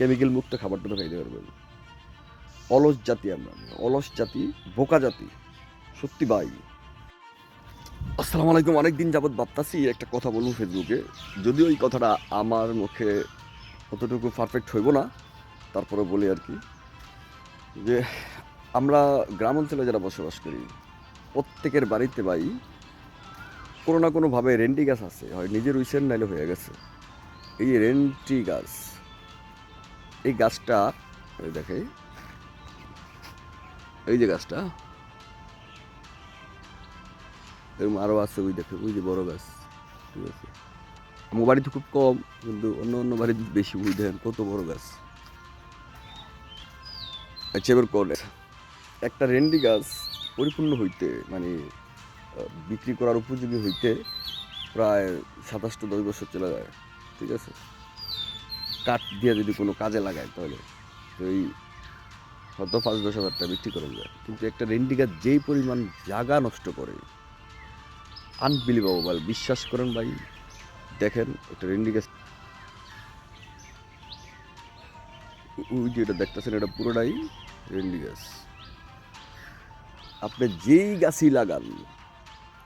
Chemical মুক্ত খাবারটা তো খাইতে পারবেন অলস জাতি আমরা। অলস জাতি, বোকা জাতি। সত্যি ভাই। আসসালামু আলাইকুম। অনেকদিন যাবৎ ভাবতাছি একটা কথা বলব ফেসবুকে। যদিও এই কথাটা আমার মুখে অতটুকু পারফেক্ট হইব না তারপরে বলি আর কি। যে আমরা গ্রাম অঞ্চলে যারা বসবাস করি, প্রত্যেকের বাড়িতে ভাই কোনো না কোনোভাবে রেন্টি গাছ আছে। হয় নিজের উইসেন নাইলে হয়ে গেছে। এই রেন্টি গাছ এই গাছটা দেখে এই যে গাছটা, এরকম আরও আছে ওই দেখে ওই যে বড় গাছ, ঠিক আছে। আমার বাড়িতে খুব কম, কিন্তু অন্য অন্য বাড়িতে বেশি, ওই দেখেন কত বড় গাছ। আচ্ছা এবার করে একটা রেন্ডি গাছ পরিপূর্ণ হইতে মানে বিক্রি করার উপযোগী হইতে প্রায় সাতাশটা দশ বছর চলে যায়, ঠিক আছে? কাঠ দিয়ে যদি কোনো কাজে লাগায় তাহলে, তো এই হয়তো পাঁচ দশ হাজার টাকা বিক্রি করা যায়। কিন্তু একটা রেন্ডি গাছ যেই পরিমাণ জায়গা নষ্ট করে আনবিলিভেবল বিশ্বাস করেন ভাই, দেখেন একটা রেন্ডি গাছ ওই যে এটা দেখতেছেন, এটা পুরোটাই রেন্ডি গাছ আপনি যেই গাছই লাগান,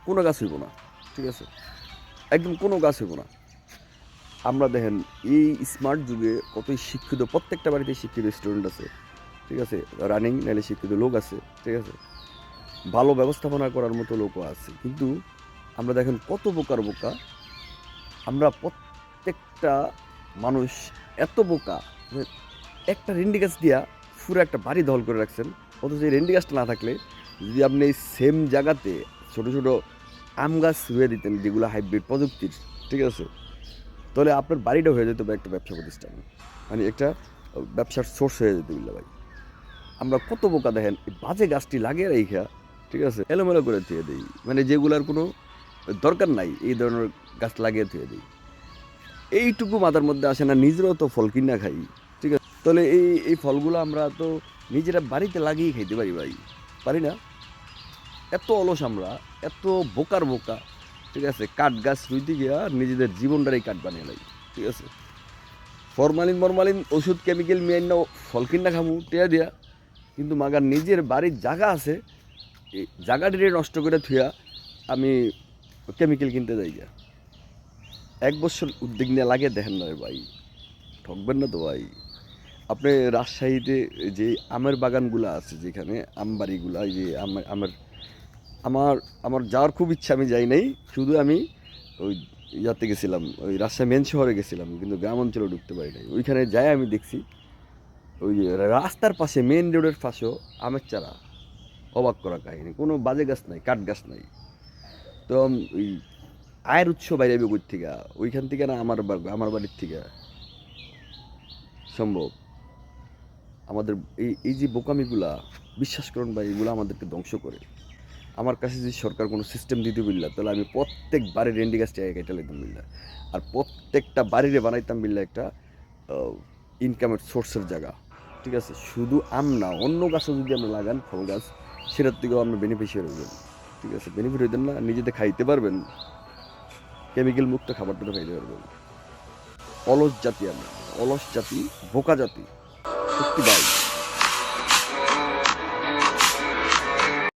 কোনো গাছ হইব না, ঠিক আছে? একদম কোনো গাছ হইব না। আমরা দেখেন, এই স্মার্ট যুগে কতই শিক্ষিত, প্রত্যেকটা বাড়িতে শিক্ষিত স্টুডেন্ট আছে, ঠিক আছে? রানিং নাহলে শিক্ষিত লোক আছে, ঠিক আছে? ভালো ব্যবস্থাপনা করার মতো লোকও আছে। কিন্তু আমরা দেখেন কত বোকার বোকা, আমরা প্রত্যেকটা মানুষ এত বোকা একটা রেন্ডি গাছ দিয়া পুরো একটা বাড়ি দখল করে রাখছেন। অথচ এই রেন্ডি গাছটা না থাকলে যদি আপনি এই সেম জায়গাতে ছোট ছোট আম গাছ রুয়ে দিতেন যেগুলো হাইব্রিড প্রযুক্তির, ঠিক আছে? তাহলে আপনার বাড়িটা হয়ে যেত একটা ব্যবসা প্রতিষ্ঠান। মানে একটা ব্যবসার সোর্স হয়ে যেত বুঝলে ভাই। আমরা কত বোকা দেখেন বাজে গাছটি লাগিয়ে রেখা ঠিক আছে, এলোমেলো করে থুয়ে দিই। মানে যেগুলার কোনো দরকার নাই, এই ধরনের গাছ লাগিয়ে থুয়ে দিই। এইটুকু মাথার মধ্যে আসে না, নিজেরাও তো ফল কিনা খাই, ঠিক আছে। তাহলে এই এই ফলগুলো আমরা তো নিজেরা বাড়িতে লাগিয়ে খাইতে পারি ভাই, পারি না? এত অলস আমরা, এত বোকার বোকা। ঠিক আছে, কাঠ গাছ রুইতে গিয়া নিজেদের জীবনটারই কাঠ বানিয়ে লাই, ঠিক আছে। ফরমালিন মরমালিন, ওষুধ কেমিক্যাল মেয়ান না ফল কিনা খামু, টেয়া দিয়া। কিন্তু মাগার নিজের বাড়ির জায়গা আছে, এই জায়গাটিরে নষ্ট করে থুয়া আমি কেমিক্যাল কিনতে যাই গিয়া। এক বছর উদ্যোগ নিয়ে লাগে দেখেন না ভাই, ঠকবেন না তো ভাই। আপনি রাজশাহীতে যে আমের বাগানগুলো আছে যেখানে আমবাড়িগুলা যে আমের আমার আমার যাওয়ার খুব ইচ্ছা, আমি যাই নাই। শুধু আমি ওই ইয়াতে গেছিলাম, ওই রাজশাহী মেন শহরে গেছিলাম, কিন্তু গ্রাম অঞ্চলে ঢুকতে পারি নাই। ওইখানে যাই আমি দেখছি, ওই রাস্তার পাশে মেন রোডের পাশেও আমের চারা। অবাক করা কাহিনী, কোনো বাজে গাছ নাই, কাঠ গাছ নাই। তো ওই আয়ের উৎস বাইরে কই থেকে? ওইখান থেকে না আমার আমার বাড়ির থেকে। সম্ভব। আমাদের এই এই যে বোকামিগুলা বিশ্বাস করুন ভাই এগুলো আমাদেরকে ধ্বংস করে। আমার কাছে যদি সরকার কোনো সিস্টেম দিতে বললা তাহলে আমি প্রত্যেক বাড়ির রেন্ডি গাছটা কেটে লাইতাম বিল্লা আর প্রত্যেকটা বাড়িরে বানাইতাম বিল্লা একটা ইনকামের সোর্সের জায়গা। ঠিক আছে? শুধু আম না, অন্য গাছও যদি আমরা লাগান, ফল গাছ, সেটার থেকেও আমরা বেনিফিশিয়ারি হইবেন ঠিক আছে? বেনিফিট হইতেন না নিজেদের খাইতে পারবেন কেমিক্যাল মুক্ত খাবারটা তো খাইতে পারবেন। অলস জাতি আমরা, অলস জাতি, বোকা জাতি সত্যি ভাই